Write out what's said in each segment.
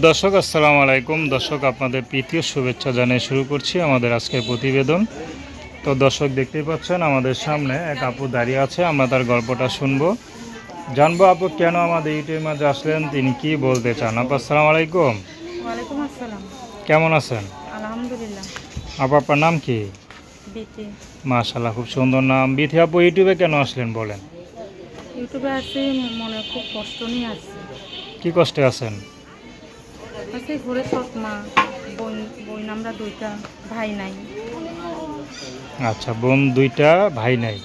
দর্শক আসসালামু আলাইকুম। দর্শক আপনাদের প্রীতীয় শুভেচ্ছা জানিয়ে শুরু করছি আমাদের আজকের প্রতিবেদন। তো দর্শক দেখতেই পাচ্ছেন আমাদের সামনে এক আপু দাঁড়িয়ে আছে আমরা তার গল্পটা শুনব। জানব আপু কেন আমাদের ইউটিউবের মাঝে আসলেন তিনি কি বলতে চান? আপু আসসালামু আলাইকুম। কেমন আছেন? আলহামদুলিল্লাহ। আপু আপনার নাম কি? মাশাল্লাহ খুব সুন্দর নাম। বিথি আপু ইউটিউবে কেন আসলেন বলেন? ইউটিউবে আছি মনে খুব কষ্ট নিয়ে আসছি। কি কষ্টে আছেন? আছি ঘুরে সৎ মা বোন বোন আমরা দুইটা ভাই নাই। আচ্ছা বোন দুইটা ভাই নাই।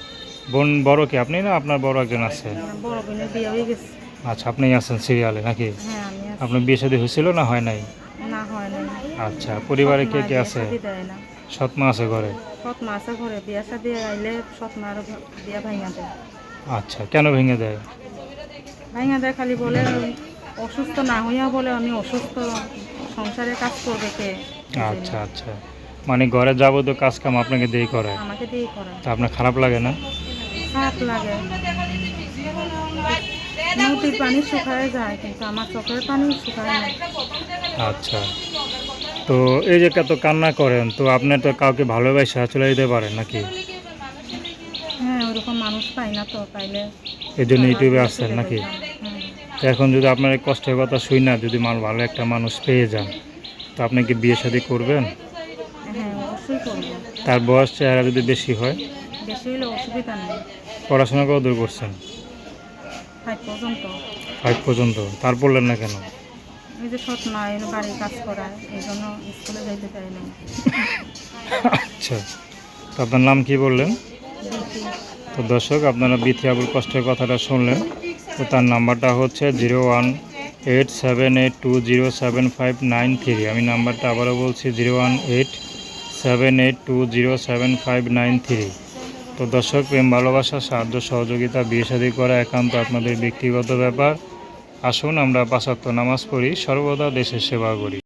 বোন বড় কি আপনি না আপনার বড় একজন আছে? বড় বোনের বিয়ে হয়ে গেছে। আচ্ছা আপনি আছেন সিরিয়ালে নাকি? হ্যাঁ আপনার বিয়ে শাদী হয়েছিল না হয় নাই? না হয় নাই। আচ্ছা পরিবারে কে কে আছে? সৎ মা আছে ঘরে? সৎ মা আছে ঘরে বিয়া শাদি আইলে সৎ মা আরও বিয়া ভাঙা দেয়। আচ্ছা কেন ভেঙে দেয়? ভাঙা দেয় খালি বলে অসুস্থ না হইয়া বলে আমি অসুস্থ সংসারে কাজ করবে কে? আচ্ছা আচ্ছা। মানে ঘরে যাবতীয় কাজ কাম আপনাকে দিয়ে করে আমাকে দিয়ে করা তা আপনার খারাপ লাগে না? খারাপ লাগে। নদীর পানি শুকায় যায় কিন্তু আমার চোখের পানি শুকায় না। আচ্ছা। তো এই যে কত কান্না করেন তো আপনি তো কাউকে ভালোবাসা চলে যেতে পারেন নাকি? হ্যাঁ ওরকম মানুষ পাই না তো পাইলে এই জন্য ইউটিউবে আসছেন নাকি? এখন যদি আপনার কষ্টের কথা শুই না যদি মানুষ ভালো একটা মানুষ পেয়ে যান তো আপনি কি বিয়ে শাদী করবেন? হ্যাঁ তার বয়স চেহারা যদি বেশি হয়? পড়াশোনা কত দূর করছেন? ফাইভ পর্যন্ত। তার পড়লেন না কেন? আচ্ছা। তো আপনার নাম কি বললেন? তো দর্শক আপনারা বিথি আবুল কষ্টের কথাটা শুনলেন। তো তার নাম্বারটা হচ্ছে zero one eight seven eight two zero seven five nine three. আমি নাম্বারটা আবারও বলছি, zero one eight seven eight two zero seven five nine three. তো দর্শক, প্রেম, ভালোবাসা, সাহায্য, সহযোগিতা, বিয়ে শাদী করা একান্ত আপনাদের ব্যক্তিগত ব্যাপার। আসুন আমরা পাশাত্য নামাজ পড়ি, সর্বদা দেশের সেবা করি।